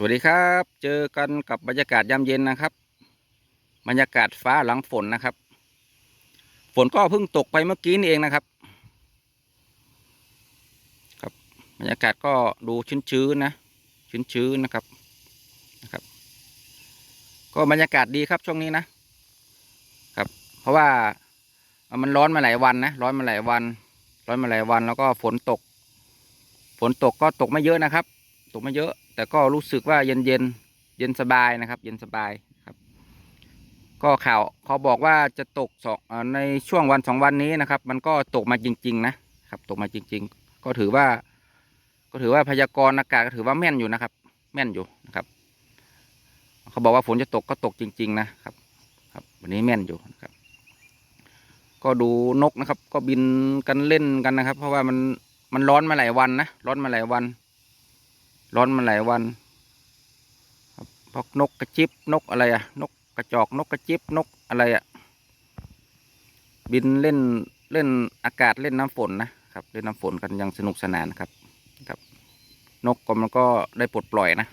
สวัสดีครับ เจอกันกับบรรยากาศยามเย็นนะครับ บรรยากาศฟ้าหลังฝนนะครับ ฝนก็เพิ่งตกไปเมื่อกี้นี่เองนะครับ ครับบรรยากาศก็ดูชื้นๆนะชื้นๆนะครับนะครับ ก็บรรยากาศดีครับช่วงนี้นะครับ เพราะว่ามันร้อนมาหลายวันนะร้อนมาหลายวัน ร้อนมาหลายวันแล้วก็ฝนตก ฝนตกก็ตกไม่เยอะนะครับ ตกไม่เยอะ แต่ก็รู้สึกว่าเย็นเย็นเย็นสบายนะครับ เย็นสบายครับ ก็ข่าวเขาบอกว่าจะตกสองในช่วงวันสองวันนี้นะครับ มันก็ตกมาจริง ๆ นะครับ ตกมาจริง ๆ ก็ถือว่า ก็ถือว่าพยากรณ์อากาศก็ถือว่าแม่นอยู่นะครับ แม่นอยู่นะครับ เขาบอกว่าฝนจะตกก็ตกจริง ๆ นะครับ ครับ วันนี้แม่นอยู่นะครับ ก็ดูนกนะครับ ก็บินกันเล่นกันนะครับ เพราะว่ามันมันร้อนมาหลายวันนะร้อนมาหลายวัน ร้อนมาหลายวันพวกนกกระจิบนกอะไรอะนกกระจอกนกกระจิบนกอะไรอะบินเล่นเล่นอากาศเล่นน้ำฝนนะครับเล่นน้ำฝนกันยังสนุกสนานครับครับ นกก็มันก็ได้ปลดปล่อยนะ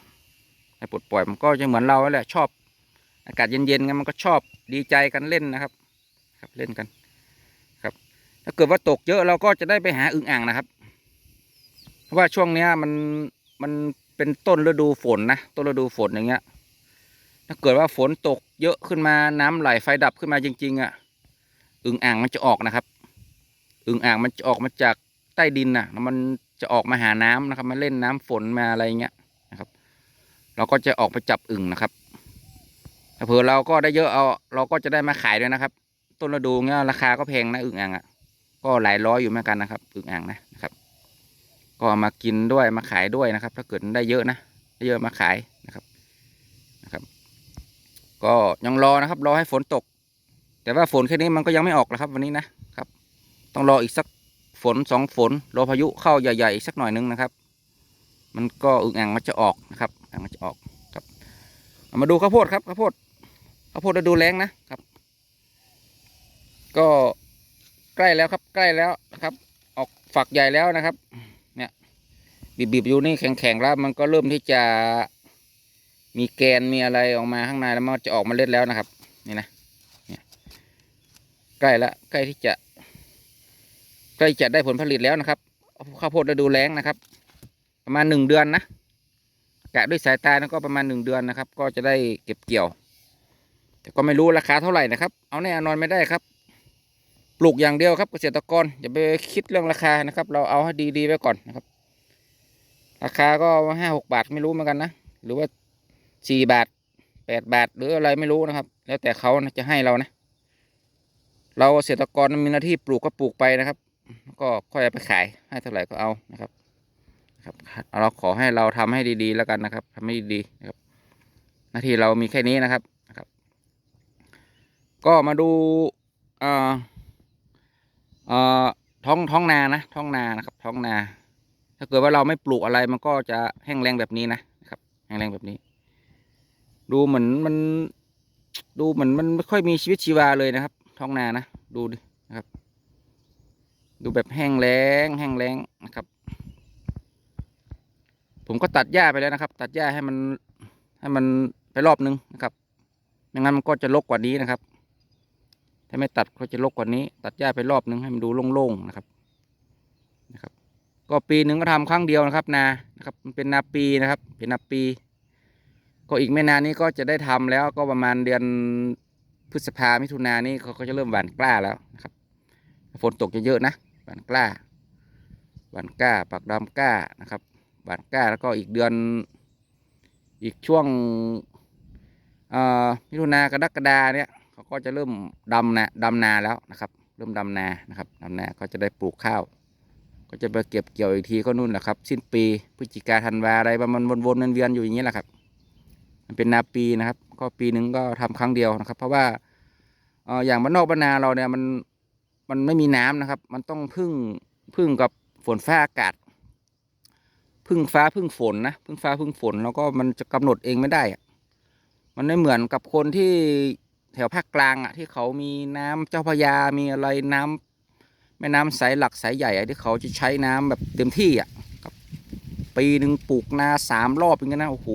ได้ปลดปล่อยมันก็จะเหมือนเราแหละชอบ อากาศเย็นๆไงมันก็ชอบดีใจกันเล่นนะครับ ครับเล่นกันครับ ถ้าเกิดว่าตกเยอะเราก็จะได้ไปหาอึ่งอ่างนะครับ เพราะว่าช่วงเนี้ยมัน มันเป็นต้นฤดูฝนนะต้นฤดูฝนอย่างเงี้ย ถ้าเกิดว่าฝนตกเยอะขึ้นมาน้ำไหลไฟดับขึ้นมาจริง ๆอะ่ะอึ่งอ่างมันจะออกนะครับ อึ่งอ่างมันจะออกมาจากใต้ดินน่ะแล้วมันจะออกมาหาน้ำนะครับ มาเล่นน้ำฝนมาอะไรเงี้ยนะครับ เราก็จะออกไปจับอึ่งนะครับถ้าเผื่อเราก็ได้เยอะเอา เราก็จะได้มาขายด้วยนะครับ ต้นฤดูเงี้ยราคาก็แพงนะอึ่งอ่างอะก็หลายร้อยอยู่เหมือนกันนะครับ อึ่งอ่างนะครับ ก็มากินด้วยมาขายด้วยนะครับ ถ้าเกิดได้เยอะนะได้เยอะมาขายนะครับนะครับ ก็ยังรอนะครับ รอให้ฝนตก แต่ว่าฝนแค่นี้มันก็ยังไม่ออกแล้วครับ วันนี้นะครับ ต้องรออีกสักฝนสองฝนรอพายุเข้าใหญ่ๆอีกสักหน่อยนึงนะครับ มันก็อึ่งอ่างมันจะออกนะครับอ่างมันจะออกครับมาดูข้าวโพดครับข้าวโพดข้าวโพดฤดูแล้งนะครับ ก็ใกล้แล้วครับใกล้แล้วนะครับ ออกฝักใหญ่แล้วนะครับ บีบๆอยู่นี่แข็งๆแล้วมันก็เริ่มที่จะมีแกนมีอะไรออกมาข้างในแล้วมันจะออกมาเล็ดแล้วนะครับ นี่นะนใกล้ละใกล้ที่จะ ใกล้จะได้ผลผลิตแล้วนะครับข้าวโพดฤดูแล้งนะครับ ประมาณหนึ่งเดือนนะกะด้วยสายตาแล้วก็ประมาณหนึ่งเดือนนะครับ ก็จะได้เก็บเกี่ยว แต่ก็ไม่รู้ราคาเท่าไหร่นะครับ เอาแน่นอนไม่ได้ครับ ปลูกอย่างเดียวครับเกษตรกรอย่าไปคิดเรื่องราคานะครับ เราเอาให้ดีๆไว้ก่อนนะครับ ราคาก็ห้าหกบาทไม่รู้เหมือนกันนะ หรือว่าสี่บาทแปดบาท หรืออะไรไม่รู้นะครับ แล้วแต่เขานะจะให้เรานะ เราเกษตรกรมีหน้าที่ปลูกก็ปลูกไปนะครับ ก็ค่อยไปขายให้เท่าไหร่ก็เอานะครับครับเราขอให้เราทำให้ดีๆแล้วกันนะครับทำให้ดีๆนะครับ หน้าที่เรามีแค่นี้นะครับนะครับ ก็มาดูเอ่อเอ่อท้องท้องนานะท้องนานะครับ ท้องนาาเกิดว่าเราไม่ปลูกอะไรมันก็จะแห้งแรงแบบนี้นะครับ แห้งแรงแบบนี้ ดูเหมือนมัน ดูเหมือนมันไม่ค่อยมีชีวิตชีวาเลยนะครับ ท้องนานะดูดินะครับ ดูแบบแห้งแล้งแห้งแล้งนะครับ ผมก็ตัดหญ้าไปแล้วนะครับ ตัดหญ้าให้มัน ให้มันไปรอบนึงนะครับไม่งั้นมันก็จะรกกว่านี้นะครับ ถ้าไม่ตัดก็จะรกกว่านี้ ตัดหญ้าไปรอบนึงให้มันดูโล่งๆนะครับนะครับ ก็ปีหนึ่งก็ทำครั้งเดียวนะครับนานะครับมันเป็นนาปีนะครับ เป็นนาปี ก็อีกไม่นานนี้ก็จะได้ทำแล้วก็ประมาณเดือนพฤษภามิถุนายนนี้เขาก็จะเริ่มหว่านกล้าแล้วนะครับฝนตกเยอะๆนะหว่านกล้าหว่านกล้าปักดำกล้านะครับหว่านกล้าแล้วก็อีกเดือนอีกช่วงมิถุนากรกฎาเนี่ยเขาก็จะเริ่มดำนาดำนาแล้วนะครับ เริ่มดำนานะครับดำนาก็จะได้ปลูกข้าว ก็จะไปเก็บเกี่ยวอีกทีก็นู่นแหละครับ สิ้นปีพฤศจิกาธันวาอะไรประมาณวนๆเวียนๆอยู่อย่างนี้แหละครับมันเป็นนาปีนะครับ ก็ปีหนึ่งก็ทำครั้งเดียวนะครับ เพราะว่าเอออย่างบ้านนอกบ้านนาเราเนี่ยมันมันไม่มีน้ำนะครับ มันต้องพึ่งพึ่งกับฝนฟ้าอากาศ พึ่งฟ้าพึ่งฝนนะพึ่งฟ้าพึ่งฝนแล้วก็มันจะกำหนดเองไม่ได้อะมันไม่เหมือนกับคนที่แถวภาคกลางอะที่เขามีน้ำเจ้าพยามีอะไรน้ำ แม่น้ำสายหลักสายใหญ่ที่เขาจะใช้น้ำแบบเต็มที่อะครับปีหนึ่งปลูกนาสามรอบอย่างเงี้ยนะโอ้โห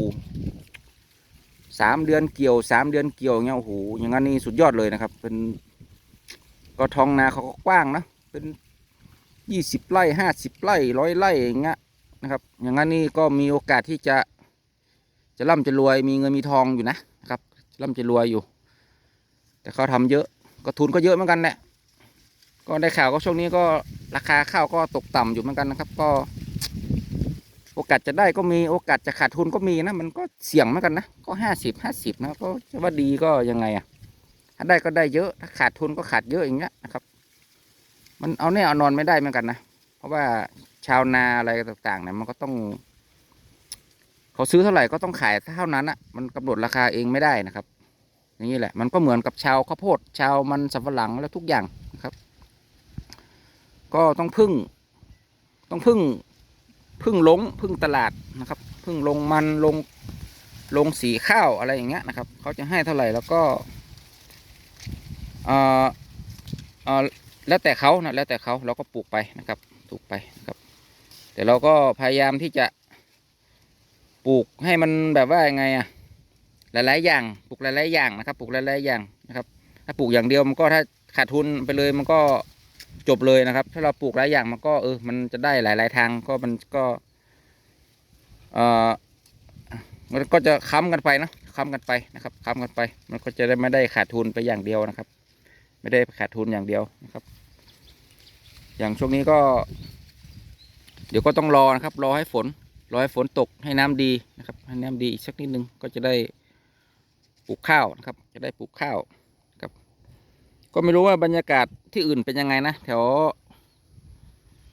สามเดือนเกี่ยวสามเดือนเกี่ยวอย่างเงี้ยโอ้โหอย่างนั้นนี่สุดยอดเลยนะครับ เป็นก็ท้องนาเขาก็กว้างนะเป็นยี่สิบไร่ห้าสิบไร่ร้อยไร่อย่างเงี้ยนะครับ อย่างนั้นนี่ก็มีโอกาสที่จะ จะร่ำจะรวยมีเงินมีทองอยู่นะนะครับร่ำจะรวยอยู่ แต่เขาทำเยอะก็ทุนก็เยอะเหมือนกันแหละ ก็ได้ข่าวก็ช่วงนี้ก็ราคาข้าวก็ตกต่ำอยู่เหมือนกันนะครับ ก็ โอกาสจะได้ก็มีโอกาสจะขาดทุนก็มีนะ มันก็เสี่ยงเหมือนกันนะ ก็ห้าสิบห้าสิบนะก็จะว่าดีก็ยังไงอะถ้าได้ก็ได้เยอะถ้าขาดทุนก็ขาดเยอะอย่างเงี้ยนะครับ มันเอาแน่เอานอนไม่ได้เหมือนกันนะเพราะว่าชาวนาอะไรต่างๆเนี่ยมันก็ต้องเขาซื้อเท่าไหร่ก็ต้องขายเท่านั้นอะมันกำหนดราคาเองไม่ได้นะครับอย่างนี้แหละ มันก็เหมือนกับชาวข้าวโพดชาวมันสำปะหลังแล้วทุกอย่างนะครับ ก็ต้องพึ่ง ต้องพึ่งพึ่งลงพึ่งตลาดนะครับ พึ่งลงมันลงลงสีข้าวอะไรอย่างเงี้ยนะครับเขาจะให้เท่าไหร่แล้วก็เอ่อเอ่อแล้วแต่เขานะแล้วแต่เขาเราก็ปลูกไปนะครับปลูกไปนะครับ แต่เราก็พยายามที่จะปลูกให้มันแบบว่ายังไงอะหลายๆอย่างปลูกหลายๆอย่างนะครับ ปลูกหลายๆอย่างนะครับ ถ้าปลูกอย่างเดียวมันก็ถ้าขาดทุนไปเลยมันก็ จบเลยนะครับ ถ้าเราปลูกหลายอย่างมันก็เออ มันจะได้หลาย ๆ ทางก็มันก็เอ่อมันก็จะค้ำกันไปนะค้ำกันไปนะครับค้ำกันไป มันก็จะได้ไม่ได้ขาดทุนไปอย่างเดียวนะครับ ไม่ได้ขาดทุนอย่างเดียวนะครับ อย่างช่วงนี้ก็ เดี๋ยวก็ต้องรอนะครับ รอให้ฝนรอให้ฝนตกให้น้ำดีนะครับให้น้ำดีอีกสักนิดนึงก็จะได้ปลูกข้าวนะครับ จะได้ปลูกข้าว ก็ไม่รู้ว่าบรรยากาศที่อื่นเป็นยังไงนะแถว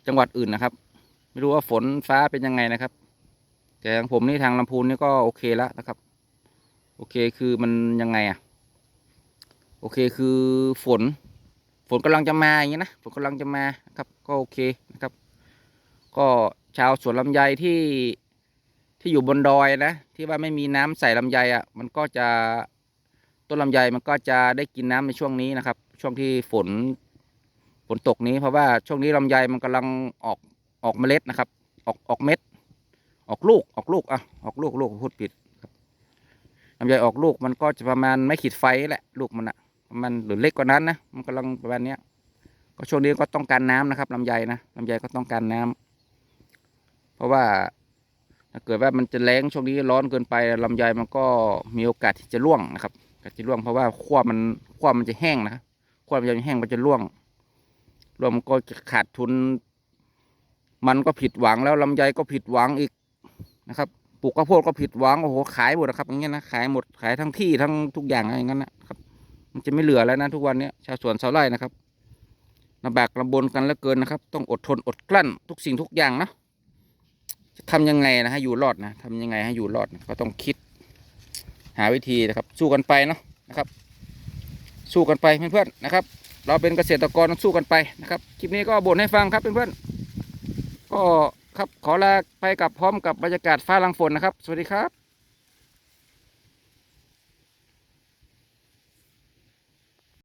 จังหวัดอื่นนะครับ ไม่รู้ว่าฝนฟ้าเป็นยังไงนะครับ แต่ทางผมนี่ทางลำพูนนี่ก็โอเคแล้วนะครับ โอเคคือมันยังไงอะโอเคคือฝน ฝนกำลังจะมาอย่างนี้นะฝนกำลังจะมาครับก็โอเคนะครับ ก็ชาวสวนลำไยที่ที่อยู่บนดอยนะ ที่ว่าไม่มีน้ำใส่ลำไยอะมันก็จะ ต้นลำไยมันก็จะได้กินน้ำในช่วงนี้นะครับ ช่วงที่ฝนฝนตกนี้เพราะว่าช่วงนี้ลำไยมันกำลังออกออกเมล็ดนะครับ ออกออกเม็ด ออกลูกออกลูกอะออกลูกลูกพูดผิดครับลำไยออกลูกมันก็จะประมาณไม่ขีดไฟแหละ ลูกมันอะมันหรือเล็กกว่านั้นนะมันกำลังประมาณเนี้ยก็ช่วงนี้ก็ต้องการน้ำนะครับลำไยนะลำไยก็ต้องการน้ำเพราะว่าถ้าเกิดว่ามันจะแรงช่วงนี้ร้อนเกินไปลำไยมันก็มีโอกาสที่จะร่วงนะครับ กาสจะร่วงเพราะว่าขั้วมันขั้วมันจะแห้งนะขั้วมันจะแห้งมันจะร่วงร่วงมันก็จะขาดทุน มันก็ผิดหวังแล้วลำไยก็ผิดหวังอีกนะครับปลูกข้าวโพดก็ผิดหวังโอ้โหขายหมดนะครับอย่างเงี้ยนะขายหมดขายทั้งที่ทั้งทุกอย่างอะไรอย่างนั้นนะครับ มันจะไม่เหลือแล้วนะทุกวันนี้ชาวสวนชาวไร่นะครับลำบากลำบนกันเหลือเกินนะครับ ต้องอดทนอดกลั้น ทุกสิ่งทุกอย่างนะจะทำยังไงนะให้อยู่รอดนะทำยังไงให้อยู่รอดนะก็ต้องคิด หาวิธีนะครับ สู้กันไปเนาะนะครับ สู้กันไปเพื่อนๆนะครับ เราเป็นเกษตรกรต้องสู้กันไปนะครับคลิปนี้ก็บ่นให้ฟังครับเพื่อนๆก็ครับขอลาไปกับพร้อมกับบรรยากาศฟ้าลังฝนนะครับ สวัสดีครับ